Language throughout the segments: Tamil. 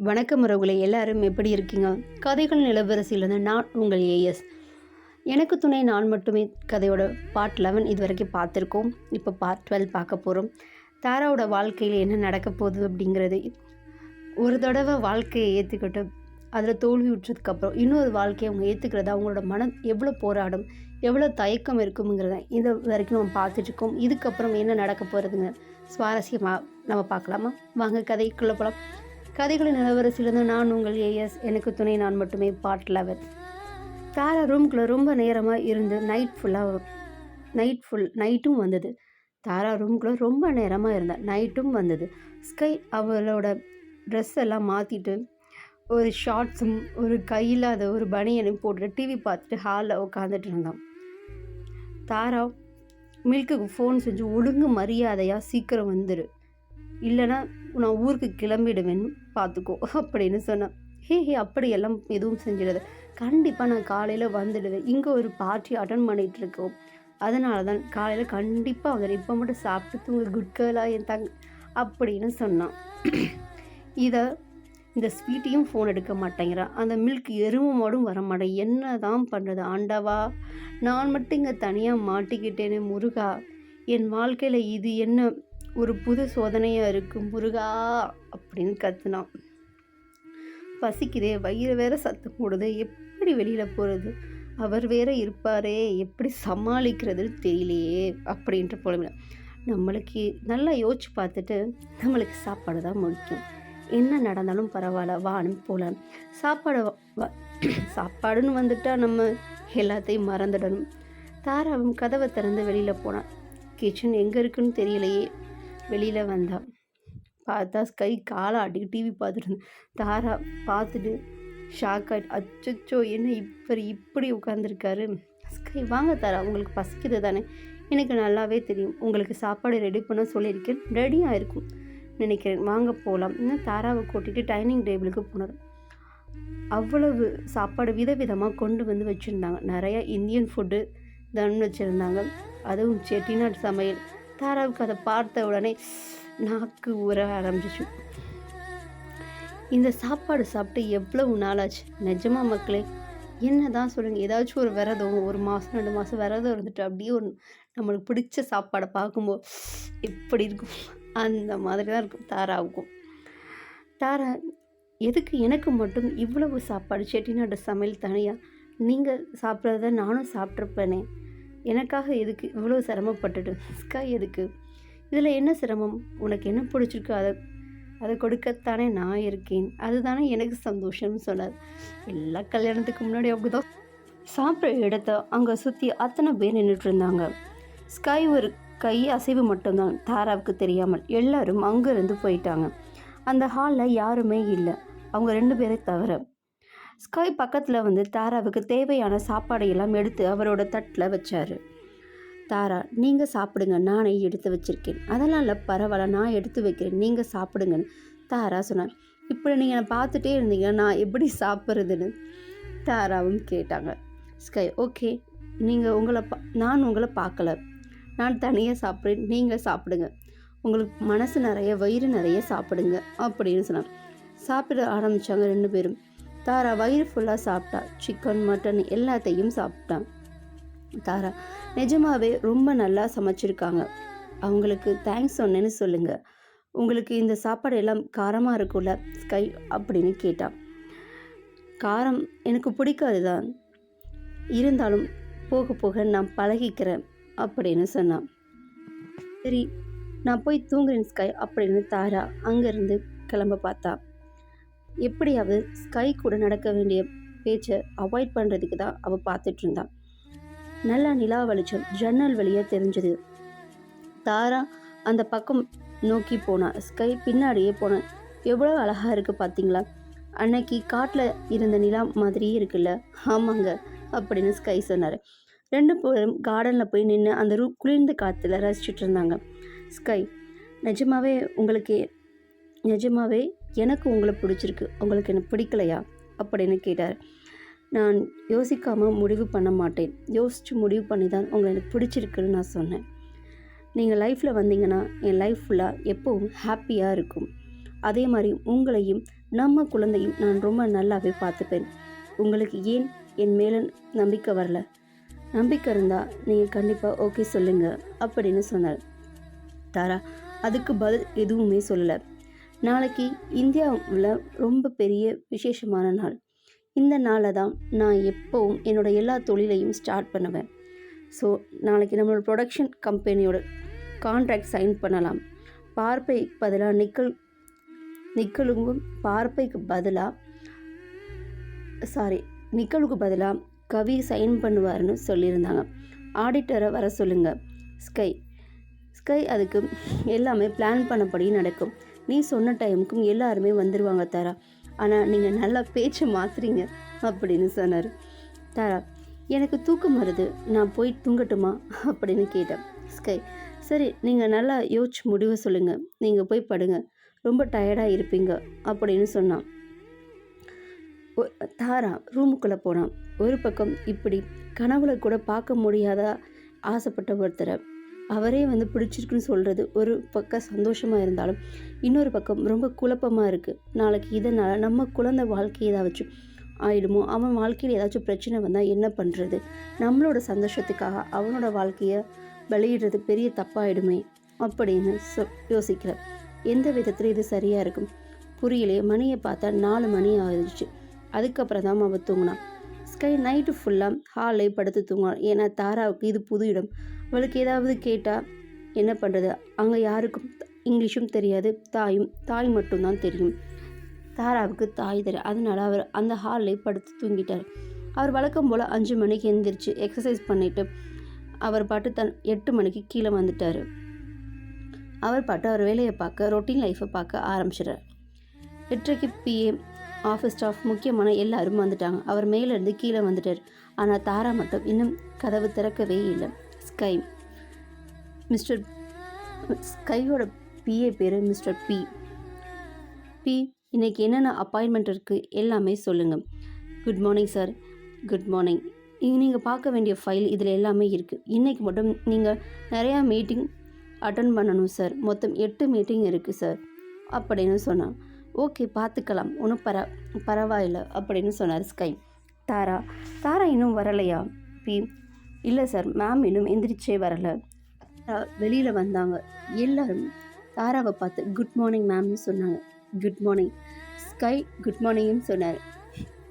வணக்கம் உறவுகளை எல்லாரும் எப்படி இருக்கீங்க? கதைகள் நிலவரசியிலிருந்து நான் உங்கள் ஏஎஸ் எனக்கு துணை நான் மட்டுமே கதையோட பார்ட் லெவன் இது வரைக்கும் பார்த்துருக்கோம். இப்போ பார்ட் டுவெல் பார்க்க போகிறோம் தாராவோட வாழ்க்கையில் என்ன நடக்க போகுது அப்படிங்கிறது ஒரு தடவை வாழ்க்கையை ஏற்றுக்கிட்டு அதில் தோல்வி விட்டதுக்கப்புறம் இன்னொரு வாழ்க்கையை அவங்க ஏற்றுக்கிறது அவங்களோட மனம் எவ்வளோ போராடும் எவ்வளோ தயக்கம் இருக்குங்கிறத இது வரைக்கும் நம்ம பார்த்துட்ருக்கோம் இதுக்கப்புறம் என்ன நடக்க போகிறதுங்க சுவாரஸ்யமாக நம்ம பார்க்கலாமா? வாங்க கதைக்குள்ளே போகலாம் கதைகளின் நிலவரசிலிருந்து நான் உங்கள் ஏஎஸ் எனக்கு துணை நான் மட்டுமே பார்ட் லெவன் தாரா ரூம்குள்ளே ரொம்ப நேரமாக இருந்து நைட் ஃபுல்லாக நைட் ஃபுல் நைட்டும் வந்தது. தாரா ரூம்குள்ளே ரொம்ப நேரமாக இருந்தாள் நைட்டும் வந்தது. ஸ்கை அவளோட ட்ரெஸ் எல்லாம் மாற்றிட்டு ஒரு ஷார்ட்ஸும் ஒரு கையில் அதை ஒரு பனியனையும் போட்டுட்டு டிவி பார்த்துட்டு ஹாலில் உட்காந்துட்டு இருந்தான். தாரா மில்க்குக்கு ஃபோன் செஞ்சு ஒழுங்கு மரியாதையாக சீக்கிரம் வந்துடு இல்லைன்னா நான் ஊருக்கு கிளம்பிடுவேன். பார்த்துக்கோ அப்படின்னு சொன்னேன். ஹே ஹே அப்படியெல்லாம் எதுவும் செஞ்சிடாது. கண்டிப்பாக நான் காலையில் வந்துடுவேன். இங்கே ஒரு பார்ட்டி அட்டன் பண்ணிகிட்ருக்கோம் அதனால தான் காலையில் கண்டிப்பாக வந்துடு இப்போ மட்டும் சாப்பிட்டு தூங்க குட் கேர்லாக என் தங் அப்படின்னு சொன்னான். இதை இந்த ஸ்வீட்டையும் ஃபோன் எடுக்க மாட்டேங்கிறான் அந்த மில்க் எருவு வர மாட்டேன். என்ன தான் பண்ணுறது ஆண்டவா? நான் மட்டும் இங்கே தனியாக மாட்டிக்கிட்டேனே முருகா. என் வாழ்க்கையில் இது என்ன ஒரு புது சோதனையாக இருக்கு முருகா அப்படின்னு கத்துனான். பசிக்குதே வயிறு வேற சத்தம் போடுது எப்படி வெளியில் போகிறது அவர் வேற இருப்பாரே எப்படி சமாளிக்கிறதுன்னு தெரியலையே அப்படின்ற போல நம்மளுக்கு நல்லா யோசிச்சு பார்த்துட்டு நம்மளுக்கு சாப்பாடு தான் முக்கியம். என்ன நடந்தாலும் பரவாயில்ல வான்னு போகலாம் சாப்பாடு சாப்பாடுன்னு வந்துட்டால் நம்ம எல்லாத்தையும் மறந்துடணும். தாராவும் கதவை திறந்து வெளியில் போனான். கிச்சன் எங்கே இருக்குன்னு தெரியலையே. வெளியில் வந்தான் பார்த்தா ஸ்கை காலை ஆட்டிக்கு டிவி பார்த்துட்டு இருந்தா. தாரா பார்த்துட்டு ஷாக் ஆகிட்டு அச்சோ என்ன இப்போ இப்படி உட்காந்துருக்காரு ஸ்கை வாங்க தாரா உங்களுக்கு பசிக்குது தானே? எனக்கு நல்லாவே தெரியும். உங்களுக்கு சாப்பாடு ரெடி பண்ண சொல்லியிருக்கேன். ரெடியாக இருக்கும் நினைக்கிறேன். வாங்க போகலாம் இன்னும் தாராவை கூட்டிகிட்டு டைனிங் டேபிளுக்கு போனார் அவ்வளவு சாப்பாடு விதவிதமாக கொண்டு வந்து வச்சுருந்தாங்க. நிறையா இந்தியன் ஃபுட்டு தான் வச்சுருந்தாங்க. அதுவும் செட்டிநாடு சமையல். தாராவுக்கு அதை பார்த்த உடனே நாக்கு ஊற ஆரம்பிச்சிச்சு இந்த சாப்பாடு சாப்பிட்டு எவ்வளவு நாளாச்சு? நிஜமா மக்களே என்ன தான் சொல்லுங்கள் ஏதாச்சும் ஒரு விரதம் ஒரு மாதம் ரெண்டு மாதம் விரதம் இருந்துட்டு அப்படியே ஒரு நம்மளுக்கு பிடிச்ச சாப்பாடை பார்க்கும்போது எப்படி இருக்கும். அந்த மாதிரி தான் இருக்கும் தாராவுக்கும். தாரா எதுக்கு எனக்கு மட்டும் இவ்வளவு சாப்பாடு செட்டிநாடு சமையல் தனியாக நீங்கள் சாப்பிட்றத நானும் சாப்பிட்ருப்பேனே எனக்காக எதுக்கு இவ்வளோ சிரமப்பட்டுட்டு? ஸ்கை எதுக்கு? இதில் என்ன சிரமம்? உனக்கு என்ன பிடிச்சிருக்கு அதை அதை கொடுக்கத்தானே நான் இருக்கேன். அதுதானே எனக்கு சந்தோஷம்னு சொன்னார். எல்லா கல்யாணத்துக்கு முன்னாடி அப்படிதான் சாப்பிட்ற இடத்த அங்கே சுற்றி அத்தனை பேர் நின்றுட்டு இருந்தாங்க. ஸ்கை ஒரு கை அசைவு மட்டும்தான். தாராவுக்கு தெரியாமல் எல்லாரும் அங்கேருந்து போயிட்டாங்க. அந்த ஹாலில் யாருமே இல்லை. அவங்க ரெண்டு பேரை தவிர ஸ்கை பக்கத்தில் வந்து தாராவுக்கு தேவையான சாப்பாடை எல்லாம் எடுத்து அவரோட தட்டில் வச்சார். தாரா நீங்கள் சாப்பிடுங்க. நானே எடுத்து வச்சிருக்கேன். அதெல்லாம் இல்லை பரவாயில்ல. நான் எடுத்து வைக்கிறேன். நீங்கள் சாப்பிடுங்கன்னு. தாரா சொன்னார். இப்படி நீங்கள் பார்த்துட்டே இருந்தீங்க. நான் எப்படி சாப்பிட்றதுன்னு? தாராவும் கேட்டாங்க. Sky okay. நீங்கள் உங்களை பா நான் உங்களை பார்க்கல. நான் தனியாக சாப்பிட்றேன். நீங்கள் சாப்பிடுங்க. உங்களுக்கு மனசு நிறைய வயிறு நிறைய சாப்பிடுங்க. அப்படின்னு சொன்னாங்க சாப்பிட ஆரம்பித்தாங்க ரெண்டு பேரும். தாரா வயிறு ஃபுல்லாக சாப்பிட்டா. சிக்கன் மட்டன் எல்லாத்தையும் சாப்பிட்டான் தாரா நிஜமாவே ரொம்ப நல்லா சமைச்சிருக்காங்க. அவங்களுக்கு தேங்க்ஸ் சொன்னேன்னு சொல்லுங்கள் உங்களுக்கு இந்த சாப்பாடு எல்லாம் காரமாக இருக்கும்ல ஸ்கை அப்படின்னு கேட்டான் காரம் எனக்கு பிடிக்காது தான் இருந்தாலும் போக போக நான் பழகிக்கிறேன் அப்படின்னு சொன்னான். சரி நான் போய் தூங்குறேன் ஸ்கை அப்படின்னு தாரா அங்கேருந்து கிளம்ப பார்த்தா. எப்படியாவது ஸ்கை கூட நடக்க வேண்டிய பேச்சை அவாய்ட் பண்ணுறதுக்கு தான் அவள் பார்த்துட்டு இருந்தான் நல்லா நிலா வெளிச்சம் ஜன்னல் வழியாக தெரிஞ்சது. தாரா அந்த பக்கம் நோக்கி போனான் ஸ்கை பின்னாடியே போனான் எவ்வளோ அழகாக இருக்குது பார்த்தீங்களா? அன்னைக்கு காட்டில் இருந்த நிலா மாதிரியே இருக்குல்ல? ஆமாங்க அப்படின்னு ஸ்கை சொன்னார். ரெண்டு பேரும் கார்டனில் போய் நின்று அந்த ரூ குளிர்ந்த காற்றுல ரசிச்சுட்டு இருந்தாங்க. ஸ்கை நிஜமாவே உங்களுக்கு நிஜமாவே எனக்கு உங்களை பிடிச்சிருக்கு. உங்களுக்கு என்ன பிடிக்கலையா? அப்படின்னு கேட்டார். நான் யோசிக்காமல் முடிவு பண்ண மாட்டேன். யோசித்து முடிவு பண்ணி தான் உங்களை எனக்கு பிடிச்சிருக்குன்னு நான் சொன்னேன். நீங்கள் லைஃப்பில் வந்தீங்கன்னா என் லைஃப் ஃபுல்லாக எப்போவும் ஹாப்பியாக இருக்கும். அதே மாதிரி உங்களையும் நம்ம குழந்தையும் நான் ரொம்ப நல்லாவே பார்த்துப்பேன். உங்களுக்கு ஏன் என் மேலே நம்பிக்கை வரல? நம்பிக்கை இருந்தால் நீங்கள் கண்டிப்பாக ஓகே சொல்லுங்கள் அப்படின்னு சொன்னார். தாரா அதுக்கு பதில் எதுவுமே சொல்லலை. நாளைக்கு இந்தியாவில் ரொம்ப பெரிய விசேஷமான நாள். இந்த நாளை தான் நான் எப்போவும் என்னோடய எல்லா தொழிலையும் ஸ்டார்ட் பண்ணுவேன். ஸோ நாளைக்கு நம்மளோட ப்ரொடக்ஷன் கம்பெனியோட கான்ட்ராக்ட் சைன் பண்ணலாம். பார்ப்பை பதிலாக நிக்கல் நிக்கலுக்கும் பார்ப்பைக்கு பதிலாக சாரி நிக்கலுக்கு பதிலாக கவி சைன் பண்ணுவார்னு சொல்லியிருந்தாங்க. ஆடிட்டரை வர சொல்லுங்கள் ஸ்கை ஸ்கை அதுக்கு எல்லாமே பிளான் பண்ணபடி நடக்கும். நீ சொன்ன டைமுக்கும் எல்லாருமே வந்துடுவாங்க தாரா. ஆனால் நீங்கள் நல்லா பேச்சை மாற்றுறீங்க அப்படின்னு சொன்னார். தாரா எனக்கு தூக்கம் வருது நான் போய் தூங்கட்டுமா அப்படின்னு கேட்டேன். ஸ்கை சரி நீங்கள் நல்லா யோசிச்சு முடிவை சொல்லுங்கள் நீங்கள் போய் படுங்க. ரொம்ப டயர்டாக இருப்பீங்க அப்படின்னு சொன்னான். தாரா ரூமுக்குள்ளே போனான். ஒரு பக்கம் இப்படி கனவுல கூட பார்க்க முடியாத ஆசைப்பட்ட ஒருத்தரை. அவரே வந்து பிடிச்சிருக்குன்னு சொல்கிறது ஒரு பக்கம் சந்தோஷமாக இருந்தாலும் இன்னொரு பக்கம் ரொம்ப குழப்பமாக இருக்குது நாளைக்கு இதனால் நம்ம குழந்தை வாழ்க்கையை ஏதாச்சும் ஆயிடுமோ? அவன் வாழ்க்கையில் ஏதாச்சும் பிரச்சனை வந்தால் என்ன பண்ணுறது நம்மளோட சந்தோஷத்துக்காக அவனோட வாழ்க்கையை வெளியிடுறது பெரிய தப்பாயிடுமே அப்படின்னு சொ யோசிக்கிறேன் எந்த விதத்தில் இது சரியாக இருக்கும்? புரியலையே. மணியை பார்த்தா நாலு மணி ஆயிடுச்சு. அதுக்கப்புறம் தான் அவள் தூங்கினான். ஸ்கை நைட்டு ஃபுல்லாக ஹாலே படுத்து தூங்கினான் ஏன்னா தாராவுக்கு இது புது இடம். அவளுக்கு ஏதாவது கேட்டால் என்ன பண்ணுறது அங்கே யாருக்கும் இங்கிலீஷும் தெரியாது. தாயும் தாய் மட்டும்தான் தெரியும். தாராவுக்கு தாய் தெரியும் அதனால் அவர் அந்த ஹாலில் படுத்து தூங்கிட்டார். அவர் வழக்கம் போல் அஞ்சு மணிக்கு எழுந்திரிச்சு எக்ஸசைஸ் பண்ணிவிட்டு அவர் பாட்டு தன் எட்டு மணிக்கு கீழே வந்துட்டார். அவர் பாட்டு அவர் வேலையை பார்க்க ரொட்டீன் லைஃப்பை பார்க்க ஆரம்பிச்சிடுறார். எட்டரைக்கு பிஏ ஆஃபீஸ் ஸ்டாஃப் முக்கியமான எல்லாரும் வந்துட்டாங்க. அவர் மேலேருந்து கீழே வந்துட்டார். ஆனால் தாரா மட்டும் இன்னும் கதவு திறக்கவே இல்லை. ஸ்கை மிஸ்டர் ஸ்கையோட பிஏ பேர் மிஸ்டர் பி பி இன்னைக்கு என்னென்ன அப்பாயின்மெண்ட் இருக்குது எல்லாமே சொல்லுங்கள் good morning sir good morning நீங்கள் பார்க்க வேண்டிய ஃபைல் இதில் எல்லாமே இருக்குது இன்றைக்கி மட்டும் நீங்கள் நிறையா மீட்டிங் அட்டன் பண்ணணும் சார் மொத்தம் எட்டு மீட்டிங் இருக்குது சார் அப்படின்னு சொன்னான். ஓகே பார்த்துக்கலாம். ஒன்றும் பர பரவாயில்ல அப்படின்னு சொன்னார் ஸ்கை தாரா தாரா இன்னும் வரலையா? பி இல்லை சார் மேம் இன்னும் எந்திரிச்சே வரலை. வெளியில் வந்தாங்க. எல்லாரும் தாராவை பார்த்து குட் மார்னிங் மேம்னு சொன்னாங்க. குட் மார்னிங் ஸ்கை குட் மார்னிங்னு சொன்னார்.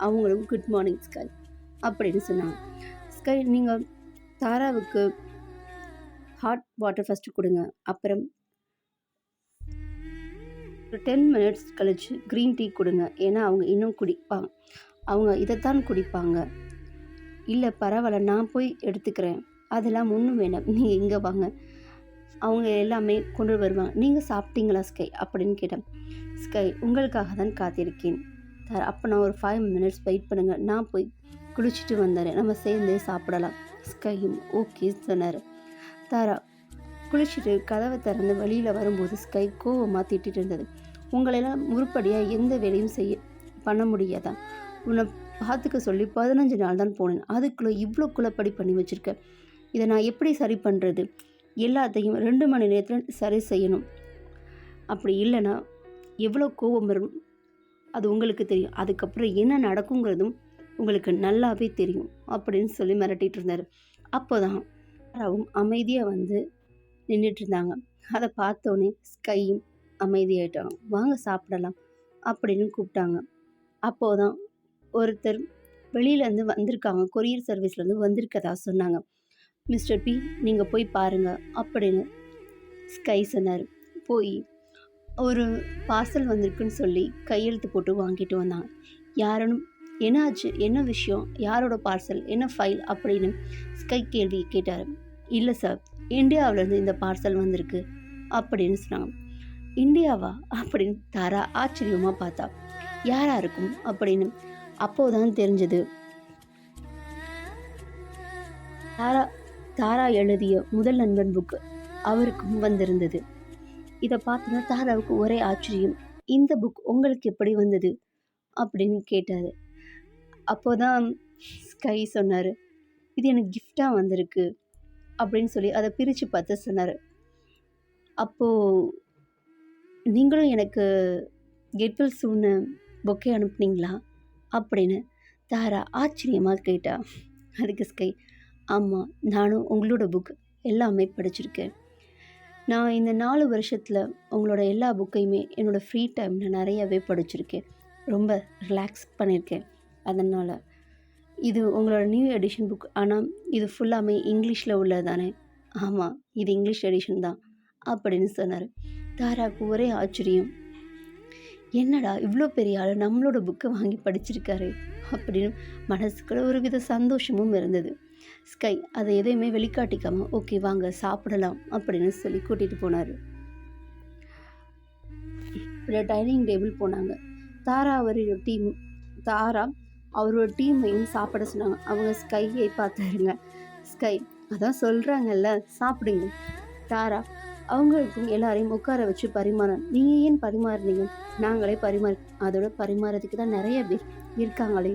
அவங்களும் குட் மார்னிங் ஸ்கை அப்படின்னு சொன்னாங்க. ஸ்கை நீங்கள் தாராவுக்கு ஹாட் வாட்டர் ஃபஸ்ட்டு கொடுங்க. அப்புறம் ஒரு டென் மினிட்ஸ் கழித்து க்ரீன் டீ கொடுங்க. ஏன்னா அவங்க இன்னும் குடிப்பாங்க அவங்க இதைத்தான் குடிப்பாங்க. இல்லை பரவாயில்ல நான் போய் எடுத்துக்கிறேன். அதெல்லாம் ஒன்றும் வேணாம். நீங்கள் இங்கே வாங்க. அவங்க எல்லாமே கொண்டு வருவாங்க. நீங்கள் சாப்பிட்டீங்களா ஸ்கை? அப்படின்னு கேட்டேன். ஸ்கை உங்களுக்காக தான் காத்திருக்கேன். சார் அப்போ நான் ஒரு ஃபைவ் மினிட்ஸ் வெயிட் பண்ணுங்கள் நான் போய் குளிச்சுட்டு வந்துடுறேன். நம்ம சேர்ந்தே சாப்பிடலாம். ஸ்கையும் ஓகே சொன்னார். தாரா குளிச்சுட்டு கதவை திறந்து வெளியில் வரும்போது ஸ்கை கோவமாக திட்டிட்டு இருந்தது. உங்களெல்லாம் உருப்படியாக எந்த வேலையும் செய்ய பண்ண முடியாதா? உன்னை பார்த்துக்க சொல்லி பதினஞ்சு நாள் தான் போனேன். அதுக்குள்ளே இவ்வளோ குழப்படி பண்ணி வச்சுருக்கேன் இதை நான் எப்படி சரி பண்ணுறது எல்லாத்தையும் ரெண்டு மணி நேரத்தில் சரி செய்யணும். அப்படி இல்லைன்னா எவ்வளோ கோபம் வரும்? அது உங்களுக்கு தெரியும். அதுக்கப்புறம் என்ன நடக்குங்கிறதும் உங்களுக்கு நல்லாவே தெரியும். அப்படின்னு சொல்லி மிரட்டிகிட்டு இருந்தார். அப்போ தான் ராவும் அமைதியாக வந்து நின்றுட்டு இருந்தாங்க. அதை பார்த்தோன்னே ஸ்கையும் அமைதியாயிட்டாங்க. வாங்க சாப்பிடலாம் அப்படின்னு கூப்பிட்டாங்க. அப்போதான் ஒருத்தர் வெளியிலேருந்து வந்திருக்காங்க. கொரியர் சர்வீஸ்லேருந்து வந்திருக்கதா சொன்னாங்க. மிஸ்டர் பி நீங்கள் போய் பாருங்க அப்படின்னு ஸ்கை சொன்னார். போய் ஒரு பார்சல் வந்திருக்குன்னு சொல்லி கையெழுத்து போட்டு வாங்கிட்டு வந்தாங்க யாருன்னு என்ன ஆச்சு என்ன விஷயம்? யாரோட பார்சல்? என்ன ஃபைல்? அப்படின்னு ஸ்கை கேள்வி கேட்டார். இல்லை சார் இந்தியாவிலேருந்து இந்த பார்சல் வந்திருக்கு அப்படின்னு சொன்னாங்க. இந்தியாவா? அப்படின்னு தாரா ஆச்சரியமாக பார்த்தா. யாராக இருக்கும்? அப்படின்னு அப்போதான் தெரிஞ்சது. தாரா தாரா எழுதிய முதல் நண்பன் புக்கு அவருக்கும் வந்திருந்தது. இதை பார்த்தோன்னா தாராவுக்கு ஒரே ஆச்சரியம் இந்த புக் உங்களுக்கு எப்படி வந்தது? அப்படின்னு கேட்டார். அப்போதான் ஸ்கை சொன்னார் இது எனக்கு கிஃப்டாக வந்திருக்கு அப்படின்னு சொல்லி அதை பிரித்து பார்த்து சொன்னார். அப்போது நீங்களும் எனக்கு கெட்வெல் சூன பொக்கே அனுப்புனீங்களா? அப்படின்னு தாரா ஆச்சரியமாக கேட்டா. அதுக்கு ஸ்கை ஆமாம் நானும் உங்களோட புக் எல்லாமே படிச்சிருக்கேன். நான் இந்த நாலு வருஷத்தில் உங்களோட எல்லா புக்கையுமே என்னோடய ஃப்ரீ டைமில் நிறையவே படிச்சிருக்கேன். ரொம்ப ரிலாக்ஸ் பண்ணியிருக்கேன் அதனால் இது உங்களோட நியூ எடிஷன் புக் ஆனால் இது ஃபுல்லாமே இங்கிலீஷில் உள்ளது தானே ஆமாம் இது இங்கிலீஷ் எடிஷன் தான் அப்படின்னு சொன்னார். தாராவுக்கு ஒரே ஆச்சரியம். என்னடா இவ்வளோ பெரிய ஆள் நம்மளோட புக்கை வாங்கி படிச்சிருக்காரு? அப்படின்னு மனசுக்குள்ள ஒரு வித சந்தோஷமும் இருந்தது. ஸ்கை அதை எதையுமே வெளிக்காட்டிக்காமல் ஓகே வாங்க சாப்பிடலாம் அப்படின்னு சொல்லி கூட்டிகிட்டு போனார். டைனிங் டேபிள் போனாங்க. தாரா அவரோட டீம் தாரா அவரோட டீமையும் சாப்பிட சொன்னாங்க. அவங்க ஸ்கையை பார்த்தாருங்க. ஸ்கை அதான் சொல்கிறாங்கல்ல சாப்பிடுங்க. தாரா அவங்களுக்கும் எல்லாரையும் உட்கார வச்சு பரிமாற நீங்கள் ஏன் பரிமாறினீங்க? நாங்களே பரிமாறி அதோட பரிமாறதுக்கு தான் நிறைய பேர் இருக்காங்களே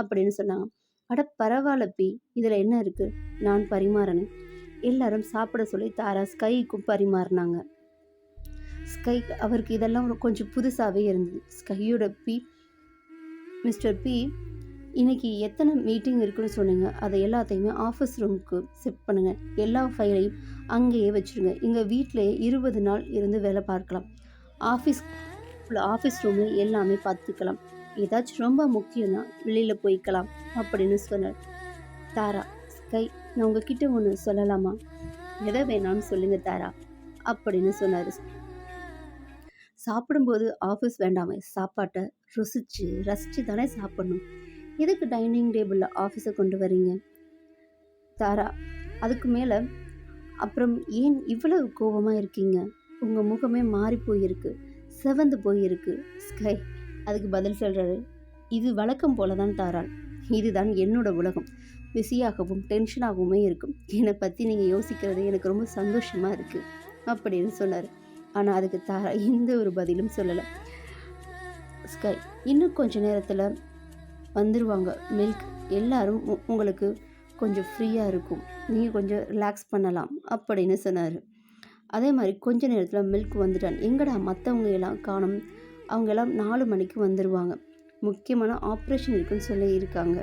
அப்படின்னு சொன்னாங்க. அட பரவாயில்ல பி இதில் என்ன இருக்குது நான் பரிமாறினேன் எல்லாரும் சாப்பிட சொல்லி தாரா ஸ்கைக்கும் பரிமாறினாங்க. ஸ்கை அவருக்கு இதெல்லாம் கொஞ்சம் புதுசாகவே இருந்தது. ஸ்கையோட பி மிஸ்டர் பி இன்னைக்கு எத்தனை மீட்டிங் இருக்குன்னு சொன்னீங்க அதை எல்லாத்தையுமே ஆஃபீஸ் ரூமுக்கு ஷிஃப்ட் பண்ணுங்கள் எல்லா ஃபைலையும் அங்கேயே வச்சுருங்க. எங்கள் வீட்டிலேயே இருபது நாள் இருந்து வேலை பார்க்கலாம். ஆஃபீஸ் ஆஃபீஸ் ரூமில் எல்லாமே பார்த்துக்கலாம். ஏதாச்சும் ரொம்ப முக்கியம்னா வெளியில் போய்க்கலாம் அப்படின்னு சொன்னார். தாரா ஸ்கை நான் உங்ககிட்ட ஒன்று சொல்லலாமா? எதை வேணாம்னு சொல்லுங்கள் தாரா அப்படின்னு சொன்னார். சாப்பிடும்போது ஆஃபீஸ் வேண்டாமே. சாப்பாட்டை ருசிச்சு ரசித்து தானே சாப்பிடணும். எதுக்கு டைனிங் டேபிளில் ஆஃபீஸை கொண்டு வரீங்க தாரா அதுக்கு மேலே அப்புறம் ஏன் இவ்வளவு கோபமாக இருக்கீங்க? உங்கள் முகமே மாறி போயிருக்கு செவந்து போயிருக்கு. ஸ்கை அதுக்கு பதில் சொல்கிறாரு இது வழக்கம் போல தான் தாராள் இதுதான் என்னோட உலகம். பிஸியாகவும் டென்ஷனாகவுமே இருக்கும். என்னை பற்றி நீங்கள் யோசிக்கிறது எனக்கு ரொம்ப சந்தோஷமாக இருக்குது அப்படின்னு சொன்னார். ஆனால் அதுக்கு தாரா எந்த ஒரு பதிலும் சொல்லலை. ஸ்கை இன்னும் கொஞ்ச நேரத்தில் வந்துடுவாங்க மில்க் எல்லாரும் உங்களுக்கு கொஞ்சம் ஃப்ரீயாக இருக்கும். நீங்கள் கொஞ்சம் ரிலாக்ஸ் பண்ணலாம் அப்படின்னு சொன்னார். அதே மாதிரி கொஞ்ச நேரத்தில் மில்க் வந்துட்டான். எங்கடா மற்றவங்க எல்லாம் காணும்? அவங்க எல்லாம் நாலு மணிக்கு வந்துடுவாங்க முக்கியமான ஆப்ரேஷன் இருக்குன்னு சொல்லி இருக்காங்க.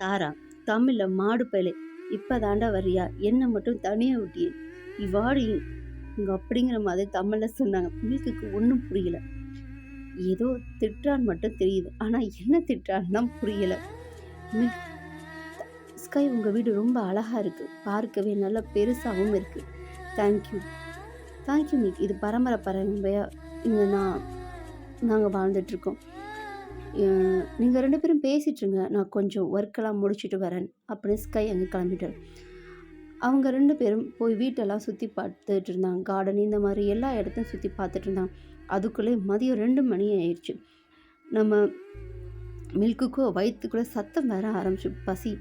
தாரா தமிழில் மாடு பயிலை. இப்போ தாண்டா வரியா என்னை மட்டும் தனியாக விட்டியே இவாடி இங்கே அப்படிங்கிற மாதிரி தமிழில் சொன்னாங்க. மில்க்குக்கு ஒன்றும் புரியல. ஏதோ திட்டான் மட்டும் தெரியுது. ஆனால் என்ன திட்டான்னு தான் புரியலை. ஸ்கை உங்கள் வீடு ரொம்ப அழகாக இருக்குது பார்க்கவே நல்லா பெருசாகவும் இருக்குது தேங்க்யூ தேங்க்யூ மிக் இது பரம்பரை பரம்பரையாக இங்கே நான் நாங்கள் வாழ்ந்துட்டுருக்கோம். நீங்கள் ரெண்டு பேரும் பேசிட்டுருங்க. நான் கொஞ்சம் ஒர்க்கெல்லாம் முடிச்சுட்டு வரேன். அப்படின்னு ஸ்கை அங்கே கிளம்பிட்டார் அவங்க ரெண்டு பேரும் போய் வீட்டெல்லாம் சுற்றி பார்த்துட்டு இருந்தாங்க. கார்டன் இந்த மாதிரி எல்லா இடத்தையும் சுற்றி பார்த்துட்டு இருந்தாங்க. அதுக்குள்ளே மதியம் ரெண்டு மணி ஆயிடுச்சு. நம்ம மில்க்குக்கோ வயிற்றுக்குள்ளே சத்தம் வர ஆரம்பிச்சு பசி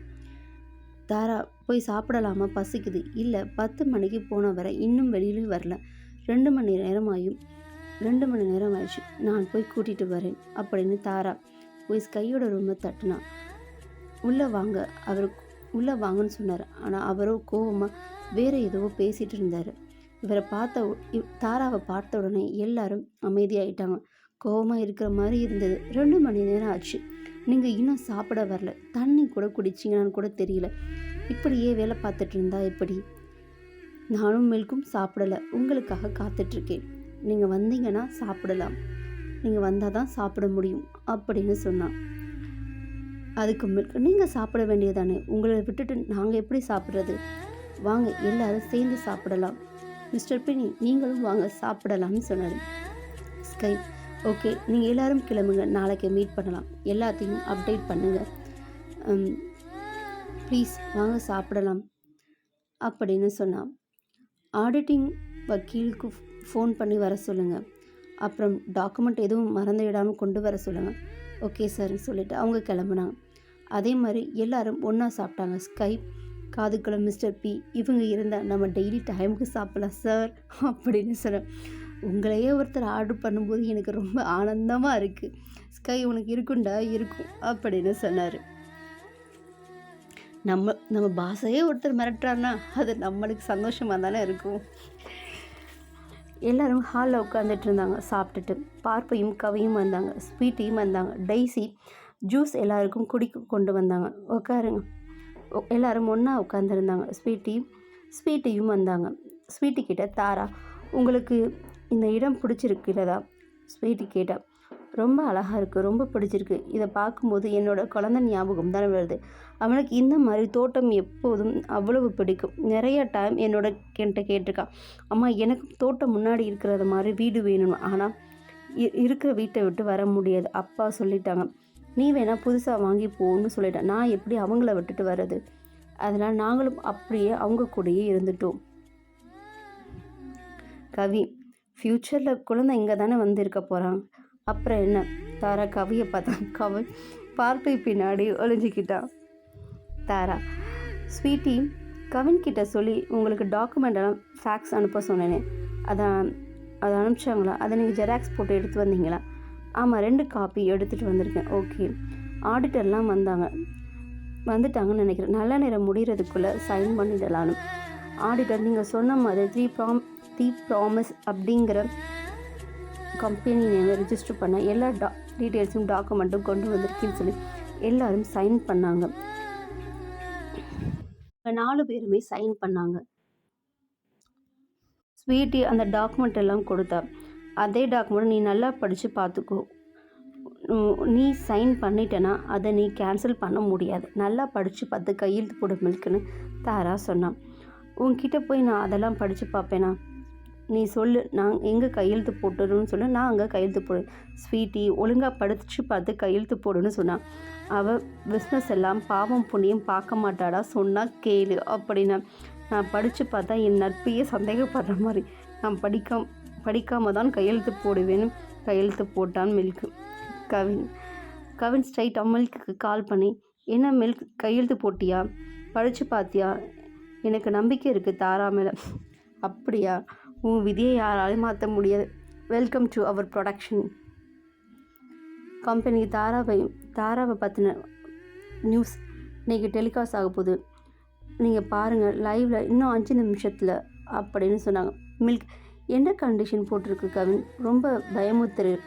தாரா போய் சாப்பிடலாமா? பசிக்குது. இல்லை பத்து மணிக்கு போன வர இன்னும் வெளியிலும் வரல. ரெண்டு மணி நேரம் ஆகும் ரெண்டு மணி நேரம் ஆயிடுச்சு. நான் போய் கூட்டிகிட்டு வரேன் அப்படின்னு தாரா போய் ஸ்கையோட ரூமை தட்டினா. உள்ளே வாங்க அவர் உள்ளே வாங்கன்னு சொன்னார். ஆனால் அவரோ கோபமாக வேறு ஏதோ பேசிகிட்டு இருந்தார். இவரை பார்த்த தாராவை பார்த்த உடனே எல்லாரும் அமைதியாயிட்டாங்க. கோபமாக இருக்கிற மாதிரி இருந்தது. ரெண்டு மணி நேரம் ஆச்சு. நீங்கள் இன்னும் சாப்பிட வரல. தண்ணி கூட குடிச்சிங்கன்னு கூட தெரியல. இப்படியே வேலை பார்த்துட்டு இருந்தா எப்படி? நானும் மில்க்கும் சாப்பிடலை. உங்களுக்காக காத்துட்ருக்கேன். நீங்கள் வந்தீங்கன்னா சாப்பிடலாம். நீங்கள் வந்தால் தான் சாப்பிட முடியும் அப்படின்னு சொன்னான். அதுக்கு மில்க் நீங்கள் சாப்பிட வேண்டியதானே உங்களை விட்டுட்டு நாங்கள் எப்படி சாப்பிட்றது? வாங்க எல்லாரும் சேர்ந்து சாப்பிடலாம். மிஸ்டர் பினி நீங்களும் வாங்க சாப்பிடலாம்னு சொன்னார். ஸ்கை ஓகே நீங்கள் எல்லோரும் கிளம்புங்க. நாளைக்கு மீட் பண்ணலாம். எல்லாத்தையும் அப்டேட் பண்ணுங்கள் ப்ளீஸ் வாங்க சாப்பிடலாம் அப்படின்னு சொன்னான். ஆடிட்டிங் வக்கீலுக்கு ஃபோன் பண்ணி வர சொல்லுங்கள் அப்புறம் டாக்குமெண்ட் எதுவும் மறந்து விடாமல் கொண்டு வர சொல்லுங்கள் ஓகே சார்னு சொல்லிவிட்டு அவங்க கிளம்புனாங்க. அதே மாதிரி எல்லாரும் ஒன்றா சாப்பிட்டாங்க. ஸ்கைப் காதுக்குளம் மிஸ்டர் பி இவங்க இருந்தால் நம்ம டெய்லி டைமுக்கு சாப்பிட்லாம் சார் அப்படின்னு சொன்னேன் உங்களையே ஒருத்தர் ஆர்டர் பண்ணும்போது எனக்கு ரொம்ப ஆனந்தமாக இருக்குது ஸ்கை உனக்கு இருக்குண்டா இருக்கும் அப்படின்னு சொன்னார். நம்ம நம்ம பாசையே ஒருத்தர் மிரட்டுறாருன்னா அது நம்மளுக்கு சந்தோஷமாக தானே இருக்கும். எல்லோரும் ஹாலில் உட்காந்துட்டு இருந்தாங்க சாப்பிட்டுட்டு. பார்ப்பையும் கவியும் வந்தாங்க ஸ்வீட்டையும் வந்தாங்க. டைசி ஜூஸ் எல்லாருக்கும் குடிக்க கொண்டு வந்தாங்க. உட்காருங்க. எல்லாரும் ஒன்றா உட்காந்துருந்தாங்க ஸ்வீட்டி ஸ்வீட்டியும் வந்தாங்க. ஸ்வீட்டி கிட்ட தாரா உங்களுக்கு இந்த இடம் பிடிச்சிருக்கிறதா ஸ்வீட்டி கேட்டால் ரொம்ப அழகாக இருக்குது ரொம்ப பிடிச்சிருக்கு. இதை பார்க்கும்போது என்னோடய குழந்தை ஞாபகம் தானே வருது. அவனுக்கு இந்த மாதிரி தோட்டம் எப்போதும் அவ்வளவு பிடிக்கும். நிறைய டைம் என்னோட கிட்ட கேட்டிருக்கான் அம்மா எனக்கு தோட்டம் முன்னாடி இருக்கிறது மாதிரி வீடு வேணும் ஆனால் இ- இருக்கிற வீட்டை விட்டு வர முடியாது. அப்பா சொல்லிட்டாங்க. நீ வேணால் புதுசாக வாங்கி போன்னு சொல்லிட்டேன் நான் எப்படி அவங்கள விட்டுட்டு வர்றது? அதனால் நாங்களும் அப்படியே அவங்க கூடயே இருந்துட்டோம். கவி ஃப்யூச்சரில் குழந்தை இங்கே தானே வந்து இருக்க போகிறாங்க அப்புறம் என்ன? தாரா கவியை பார்த்தா கவி பார்ப்பை பின்னாடி ஒழிஞ்சிக்கிட்டான் தாரா ஸ்வீட்டி கவின்கிட்ட சொல்லி உங்களுக்கு டாக்குமெண்ட் எல்லாம் ஃபேக்ஸ் அனுப்ப சொன்னேனே. அதான் அதை அனுப்பிச்சாங்களா? அதை நீங்கள் ஜெராக்ஸ் போட்டு எடுத்து வந்தீங்களா? ஆமாம் ரெண்டு காப்பி எடுத்துகிட்டு வந்திருக்கேன். ஓகே ஆடிட்டர்லாம் வந்தாங்க. வந்துட்டாங்கன்னு நினைக்கிறேன். நல்ல நேரம் முடிகிறதுக்குள்ளே சைன் பண்ணிடலான்னு ஆடிட்டர் நீங்கள் சொன்ன மாதிரி த்ரீ ப்ராம் த்ரீ ப்ராமிஸ் அப்படிங்கிற கம்பெனி நேம் ரிஜிஸ்டர் பண்ண எல்லா டா டீட்டெயில்ஸும் டாக்குமெண்ட்டும் கொண்டு வந்திருக்கேன்னு சொல்லி எல்லோரும் சைன் பண்ணாங்க. நாலு பேருமே சைன் பண்ணாங்க. ஸ்வீட்டி அந்த டாக்குமெண்ட் எல்லாம் கொடுத்தா. அதே டாக்குமெண்ட் நீ நல்லா படித்து பார்த்துக்கோ. நீ சைன் பண்ணிட்டேன்னா அதை நீ கேன்சல் பண்ண முடியாது. நல்லா படித்து பார்த்து கையெழுத்து போட மில்க்குன்னு தாரா சொன்னான். உன்கிட்ட போய் நான் அதெல்லாம் படித்து பார்ப்பேனா? நீ சொல்லு நான் எங்கே கையெழுத்து போட்டுருன்னு சொல்லு நான் அங்கே கையெழுத்து போடு. ஸ்வீட்டி ஒழுங்காக படித்து பார்த்து கையெழுத்து போடுன்னு சொன்னான். அவள் பிஸ்னஸ் எல்லாம் பாவம் புண்ணியம் பார்க்க மாட்டாடா சொன்னால் கேளு அப்படின்னா. நான் படித்து பார்த்தா என் நட்பையே சந்தேகப்படுற மாதிரி. நான் படிக்க படிக்காம தான் கையெழுத்து போடுவேன். கையெழுத்து போட்டான் மில்க் கவின். கவின் ஸ்ட்ரைட்டாக மில்க்குக்கு கால் பண்ணி என்ன மில்க் கையெழுத்து போட்டியா? படித்து பார்த்தியா எனக்கு நம்பிக்கை இருக்குது தாரா மேலே. அப்படியா? உன் விதியை யாராலையும் மாற்ற முடியாது. Welcome to our production company தாராவை தாராவை பற்றின நியூஸ் இன்றைக்கி டெலிகாஸ்ட் ஆக போகுது. நீங்கள் பாருங்கள் லைவில் இன்னும் அஞ்சு நிமிஷத்தில் அப்படின்னு சொன்னாங்க. மில்க் என்ன கண்டிஷன் போட்டிருக்கு கவின்? ரொம்ப பயமுத்துரு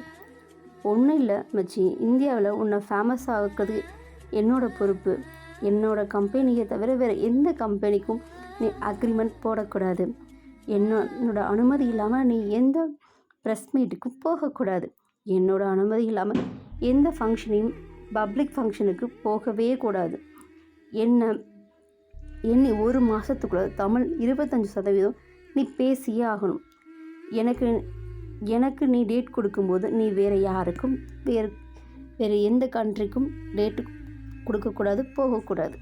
ஒன்றும் இல்லை மச்சி. இந்தியாவில் உன்னை ஃபேமஸ் ஆகிறது என்னோட பொறுப்பு. என்னோட கம்பெனியை தவிர வேறு எந்த கம்பெனிக்கும் நீ அக்ரிமெண்ட் போடக்கூடாது. என்ன என்னோட அனுமதி இல்லாமல் நீ எந்த ப்ரெஸ் மீட்டுக்கும் போகக்கூடாது. என்னோட அனுமதி இல்லாமல் எந்த ஃபங்க்ஷனையும் பப்ளிக் ஃபங்க்ஷனுக்கு போகவே கூடாது. என்ன எண்ணி ஒரு மாதத்துக்குள்ள தமிழ் இருபத்தஞ்சி சதவீதம் நீ பேசியே ஆகணும். எனக்கு எனக்கு நீ டேட் கொடுக்கும்போது நீ வேறு யாருக்கும் வேறு வேறு எந்த கண்ட்ரிக்கும் டேட்டு கொடுக்கக்கூடாது போகக்கூடாது.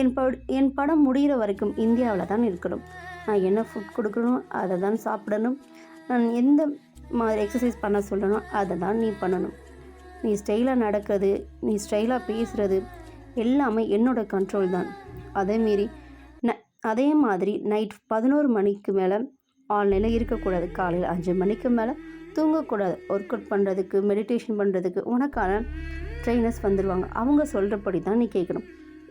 என் பட என் படம் முடிகிற வரைக்கும் இந்தியாவில் தான் இருக்கணும். நான் என்ன ஃபுட் கொடுக்கணும் அதை தான் சாப்பிடணும். நான் எந்த மாதிரி எக்ஸசைஸ் பண்ண சொல்லணும் அதை தான் நீ பண்ணணும். நீ ஸ்டைலாக நடக்கிறது நீ ஸ்டைலாக பேசுகிறது எல்லாமே என்னோடய கண்ட்ரோல் தான். அதே மீறி ந அதே மாதிரி நைட் பதினோரு மணிக்கு மேலே ஆன்லைனில் இருக்கக்கூடாது. காலையில் அஞ்சு மணிக்கு மேலே தூங்கக்கூடாது. ஒர்க் அவுட் பண்ணுறதுக்கு மெடிடேஷன் பண்ணுறதுக்கு உனக்கான ட்ரெயினர்ஸ் வந்துடுவாங்க அவங்க சொல்கிறபடி தான் நீ கேட்கணும்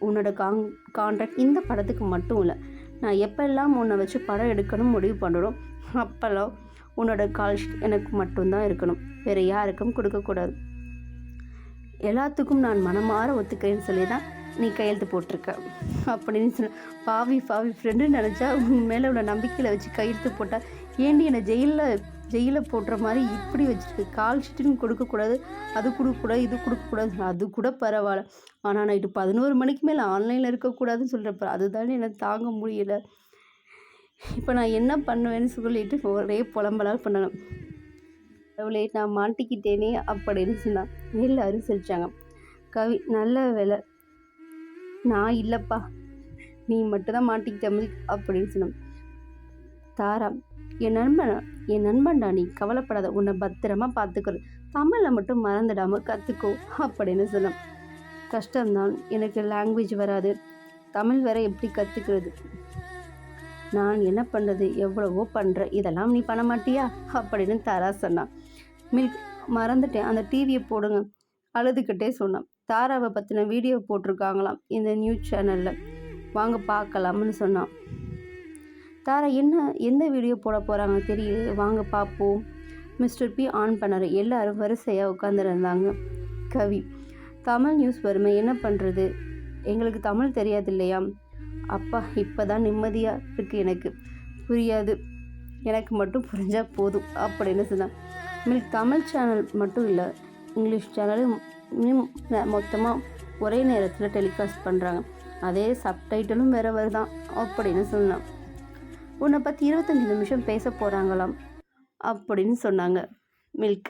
உன்னோட காங் கான்ட்ராக்ட் இந்த படத்துக்கு மட்டும் இல்லை. நான் எப்பெல்லாம் உன்னை வச்சு படம் எடுக்கணும் முடிவு பண்ணுறோம் அப்போல்லாம் உன்னோட கால் எனக்கு மட்டும்தான் இருக்கணும். வேறு யாருக்கும் கொடுக்கக்கூடாது. எல்லாத்துக்கும் நான் மனமாற ஒத்துக்கிறேன்னு சொல்லி தான் நீ கையெழுத்து போட்டிருக்க அப்படின்னு சொன்ன பாவி பாவி ஃப்ரெண்டுன்னு நினச்சா உன் மேலே உள்ள நம்பிக்கையில் வச்சு கையெழுத்து போட்டால் ஏண்டி என்னை ஜெயிலில் ஜெயிலில் போடுற மாதிரி இப்படி வச்சுருக்கு? கால் ஷீட்டுன்னு கொடுக்கக்கூடாது அது கொடுக்கக்கூடாது இது கொடுக்கக்கூடாது அது கூட பரவாயில்ல. ஆனால் நைட்டு பதினோரு மணிக்கு மேலே ஆன்லைனில் இருக்கக்கூடாதுன்னு சொல்கிறப்ப அதுதானே எனக்கு தாங்க முடியலை. இப்போ நான் என்ன பண்ணுவேன்னு சொல்லிட்டு ஒரே புலம்பலாக பண்ணணும் கடவுளே நான் மாட்டிக்கிட்டேனே அப்படின்னு சொன்னான். எல்லாரும் சிரிச்சாங்க கவி நல்ல வேலை. நான் இல்லைப்பா. நீ மட்டும்தான் மாட்டிக்கிட்ட மில்க் அப்படின்னு சொன்னான். தாரா என் நண்பன் என் நண்பன்டா நீ கவலைப்படாத. உன்னை பத்திரமா பார்த்துக்கணும் தமிழில் மட்டும் மறந்துடாமல் கற்றுக்கோ அப்படின்னு சொன்னான். கஷ்டம்தான். எனக்கு லாங்குவேஜ் வராது. தமிழ் வேற எப்படி கற்றுக்கிறது நான் என்ன பண்ணுறது எவ்வளவோ பண்ணுறேன் இதெல்லாம் நீ பண்ண மாட்டியா? அப்படின்னு தாரா சொன்னான். மில்க் மறந்துட்டேன். அந்த டிவியை போடுங்க. அழுதுகிட்டே சொன்னான். தாராவை பற்றின வீடியோ போட்டிருக்காங்களாம் இந்த நியூஸ் சேனலில் வாங்க பார்க்கலாம்னு சொன்னான். தாரா என்ன எந்த வீடியோ போட போகிறாங்க தெரியல வாங்க பார்ப்போம். மிஸ்டர் பி ஆன் பண்ணார். எல்லாரும் வரிசையாக உட்காந்துருந்தாங்க கவி தமிழ் நியூஸ் வருமே என்ன பண்ணுறது எங்களுக்கு தமிழ் தெரியாது இல்லையா? அப்பா இப்போ தான் நிம்மதியாக இருக்குது எனக்கு. புரியாது. எனக்கு மட்டும் புரிஞ்சால் போதும் அப்படின்னு சொன்னான். மில்க் தமிழ் சேனல் மட்டும் இல்லை இங்கிலீஷ் சேனலும் மொத்தமாக ஒரே நேரத்தில் டெலிகாஸ்ட் பண்ணுறாங்க அதே சப்டைட்டிலும் வேறு வருதான் அப்படின்னு சொன்னான். உன்னை பற்றி இருபத்தஞ்சி நிமிஷம் பேச போகிறாங்களாம் அப்படின்னு சொன்னாங்க. மில்க்.